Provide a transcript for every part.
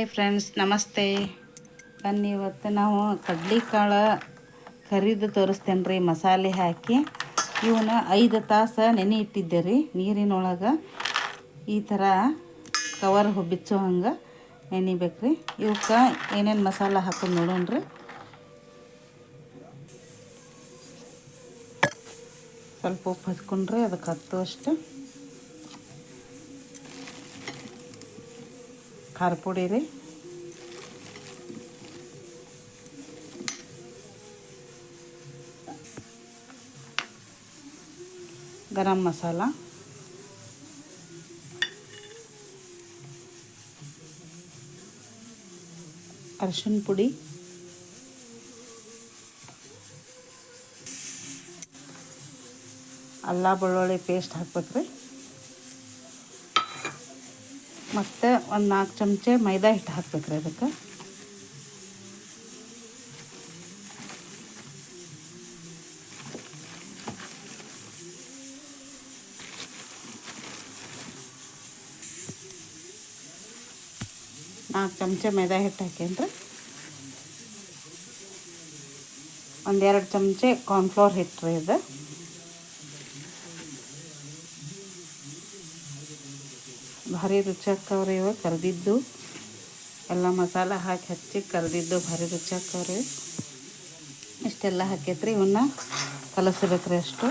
Hi friends, ನಮಸ್ತೆ. ಬನ್ನಿ, ಇವತ್ತು ನಾವು ಕಡ್ಲಿಕಾಳು ಕರಿದು ತೋರಿಸ್ತೇನೆ ರೀ, ಮಸಾಲೆ ಹಾಕಿ. ಇವನ್ನ ಐದು ತಾಸು ನೆನೆ ಇಟ್ಟಿದ್ದೆ ರೀ ನೀರಿನೊಳಗೆ. ಈ ಥರ ಕವರ್ ಬಿಚ್ಚೋ ಹಂಗೆ ನೆನಿಬೇಕು ರೀ ಇವಕ್ಕೆ ಏನೇನು ಮಸಾಲ ಹಾಕೋದು ನೋಡೋಣ ರೀ. ಸ್ವಲ್ಪ ಉಪ್ಪು ಹಚ್ಕೊಂಡ್ರೆ ಅದಕ್ಕೆ ಹತ್ತುವಷ್ಟು. ಖಾರ ಪುಡಿ ರೀ. ಗರಂ ಮಸಾಲ. ಅರಿಶಿನ ಪುಡಿ. ಅಲ್ಲ ಬೆಳ್ಳುಳ್ಳಿ ಪೇಸ್ಟ್ ಹಾಕ್ಬೇಕ್ರಿ. ಮತ್ತು ಒಂದು ನಾಲ್ಕು ಚಮಚೆ ಮೈದಾ ಹಿಟ್ಟು ಹಾಕ್ಬೇಕ್ರಿ ಅದಕ್ಕೆ. ನಾಲ್ಕು ಚಮಚೆ ಮೈದಾ ಹಿಟ್ಟು ಹಾಕೇನ್ರಿ. ಒಂದೆರಡು ಚಮಚೆ ಕಾರ್ನ್ಫ್ಲೋರ್ ಹಿಟ್ಟು ರೀ ಇದು. ಭಾರಿ ರುಚಿಯಾಗ್ತಾವ್ರಿ ಇವ ಕರೆದಿದ್ದು. ಎಲ್ಲ ಮಸಾಲ ಹಾಕಿ ಹಚ್ಚಿ ಕರೆದಿದ್ದು ಭಾರಿ ರುಚಿಯಾಗ್ತಾವ್ರಿ ಇಷ್ಟೆಲ್ಲ ಹಾಕೈತ್ರಿ ಇವನ್ನ ಕಲಸ್ಬೇಕ್ರಿ ಅಷ್ಟು.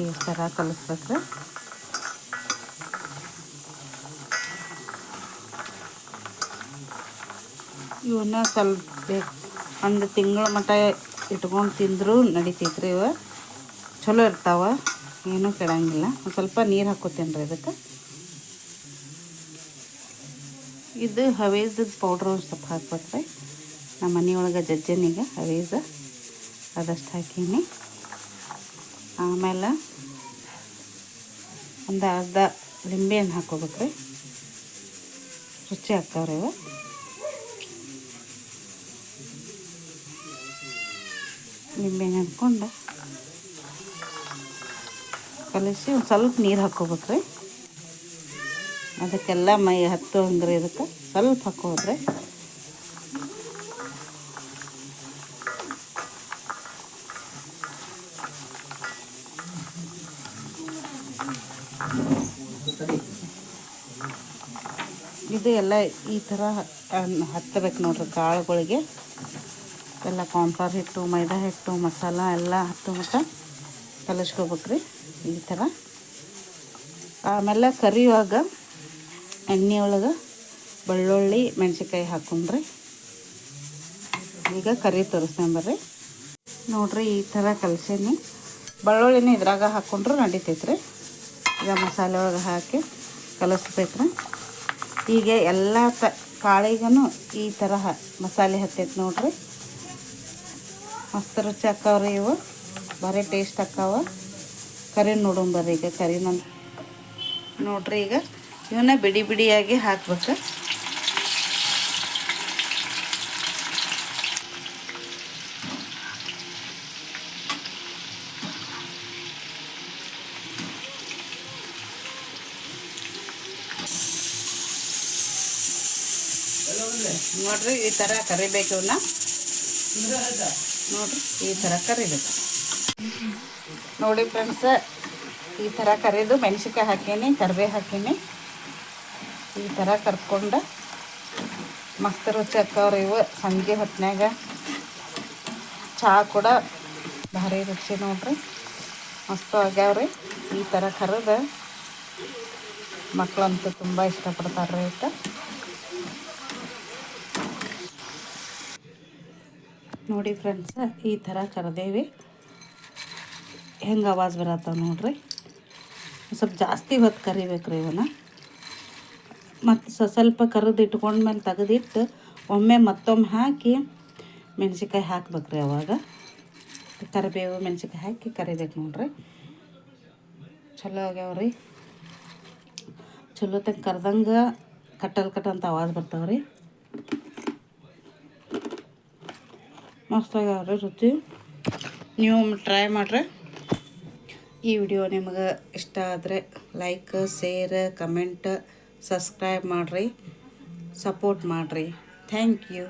ಈ ಥರ ಕಲಿಸ್ಬೇಕ್ರಿ ಇವನ್ನ ಸ್ವಲ್ಪ ಒಂದು ತಿಂಗಳ ಮಟ್ಟ ಇಟ್ಕೊಂಡು ತಿಂದರೂ ನಡಿತೈತ್ರಿ ಇವ. ಚಲೋ ಇರ್ತಾವ. ಏನೂ ಕೆಡಂಗಿಲ್ಲ. ಸ್ವಲ್ಪ ನೀರು ಹಾಕೋತೇನೆ ರೀ ಅದಕ್ಕೆ. ಇದು ಹವೇಜದ ಪೌಡ್ರ್ ಒಂದು ಸ್ವಲ್ಪ ಹಾಕ್ಬೇಕ್ರಿ ನಮ್ಮ ಮನೆಯೊಳಗೆ ಜಜ್ಜನಿಗೆ ಹವೇಜ ಅದಷ್ಟು ಹಾಕೀನಿ. ಆಮೇಲೆ ಒಂದು ಅರ್ಧ ಲಿಂಬೆಹಣ್ಣು ಹಾಕೋಬೇಕ್ರಿ ರುಚಿ ಹಾಕ್ತಾವ್ರಿ ಇವು. ನಿಂಬೆಹಣ್ಣು ಹಾಕ್ಕೊಂಡು ಕಲಿಸಿ ಒಂದು ಸ್ವಲ್ಪ ನೀರು ಹಾಕ್ಕೋಬೇಕ್ರಿ ಅದಕ್ಕೆಲ್ಲ ಮೈ ಹತ್ತು ಹಂಗ್ರಿ ಇದಕ್ಕೆ ಸ್ವಲ್ಪ ಹಾಕೋದ್ರೆ. ಇದು ಎಲ್ಲ ಈ ಥರ ಹತ್ತಬೇಕು ನೋಡ್ರಿ ಕಾಳುಗಳಿಗೆ. ಎಲ್ಲ ಕಾಂಪಾರ್ ಹಿಟ್ಟು, ಮೈದಾ ಹಿಟ್ಟು, ಮಸಾಲ ಎಲ್ಲ ಹತ್ತು ಮಟ್ಟ ಕಲಿಸ್ಕೋಬೇಕ್ರಿ. ಈ ಥರ. ಆಮೇಲೆ ಕರಿಯುವಾಗ ಎಣ್ಣೆ ಒಳಗೆ ಬೆಳ್ಳುಳ್ಳಿ, ಮೆಣಸಿನ್ಕಾಯಿ ಹಾಕೊಂಡ್ರಿ. ಈಗ ಕರಿ ತೋರಿಸ್ಕೊಂಬರ್ರಿ ನೋಡ್ರಿ ಈ ಥರ ಕಲಸೀನಿ. ಬೆಳ್ಳುಳ್ಳಿನ ಇದ್ರಾಗ ಹಾಕ್ಕೊಂಡ್ರು ರೀ ಈಗ ಮಸಾಲೆ ಒಳಗೆ ಹಾಕಿ ಕಲಿಸ್ಬೇಕ್ರಿ. ಈಗ ಎಲ್ಲ ತ ಕಾಳಿಗೂ ಈ ಥರ ಹ, ಮಸಾಲೆ ಹತ್ತೈತೆ ನೋಡ್ರಿ. ಮಸ್ತ್ ರುಚಿ ಹಾಕವ್ರಿ ಇವು. ಭಾರಿ ಟೇಸ್ಟ್ ಅಕ್ಕಾವ ಕರಿ ನೋಡೋಣ ಬರ್ರಿ ಈಗ ನಾನು ನೋಡ್ರಿ ಈಗ, ಇವನ್ನ ಬಿಡಿ ಬಿಡಿಯಾಗಿ ಹಾಕ್ಬೇಕು. ನೋಡ್ರಿ, ಈ ಥರ ಕರಿಬೇಕು ಇವನ್ನ ನೋಡ್ರಿ, ಈ ಥರ ಕರಿಬೇಕು. ನೋಡಿ ಫ್ರೆಂಡ್ಸ್, ಈ ಥರ ಕರಿದು ಮೆಣಸಿನ್ಕಾಯಿ ಹಾಕೀನಿ ಕರಿಬೇ ಹಾಕೀನಿ. ಈ ಥರ ಕರ್ಕೊಂಡು ಮಸ್ತ್ ರುಚಿ ಅಕ್ಕವ್ರಿ ಇವು ಸಂಜೆ ಹೊತ್ತಿನಾಗ ಚಹಾ ಕೂಡ ಭಾರಿ ರುಚಿ ನೋಡ್ರಿ, ಮಸ್ತ್ ಆಗ್ಯಾವ್ರಿ. ಈ ಥರ ಕರೆದು ಮಕ್ಕಳಂತೂ ತುಂಬ ಇಷ್ಟಪಡ್ತಾರೆ ರೀ ಇಟ್ಟು ನೋಡಿ ಫ್ರೆಂಡ್ಸ್, ಈ ಥರ ಕರೆದೇವಿ. ಹೆಂಗೆ ಆವಾಜ್ ಬರತ್ತ ನೋಡ್ರಿ? ಸ್ವಲ್ಪ ಜಾಸ್ತಿ ಹೊತ್ತು ಕರಿಬೇಕ್ರಿ ಇವನ್ನ. ಮತ್ತು ಸ ಸ್ವಲ್ಪ ಕರೆದು ಇಟ್ಕೊಂಡ್ಮೇಲೆ ತೆಗೆದಿಟ್ಟು ಒಮ್ಮೆ ಮತ್ತೊಮ್ಮೆ ಹಾಕಿ ಮೆಣಸಿನ್ಕಾಯಿ ಹಾಕ್ಬೇಕ್ರಿ ಅವಾಗ. ಕರಿಬೇವು, ಮೆಣಸಿನ್ಕಾಯಿ ಹಾಕಿ ಕರಿಬೇಕು ನೋಡ್ರಿ. ಚಲೋ ಆಗ್ಯಾವ್ರಿ ಚಲೋ ತಂಗ ಕರ್ದಂಗೆ ಕಟ್ಟಲ್ ಕಟ್ಟಂತ ಆವಾಜ್ ಬರ್ತಾವ್ರಿ ಮಸ್ತ್ ಆಗ್ಯಾವ್ರಿ ರುಚಿ. ನೀವು ಟ್ರೈ ಮಾಡ್ರಿ. ಈ ವಿಡಿಯೋ ನಿಮಗೆ ಇಷ್ಟ ಆದರೆ ಲೈಕ್ ಶೇರ್ ಕಮೆಂಟ್ ಸಬ್ಸ್ಕ್ರೈಬ್ ಮಾಡಿರಿ. ಸಪೋರ್ಟ್ ಮಾಡಿರಿ. Thank you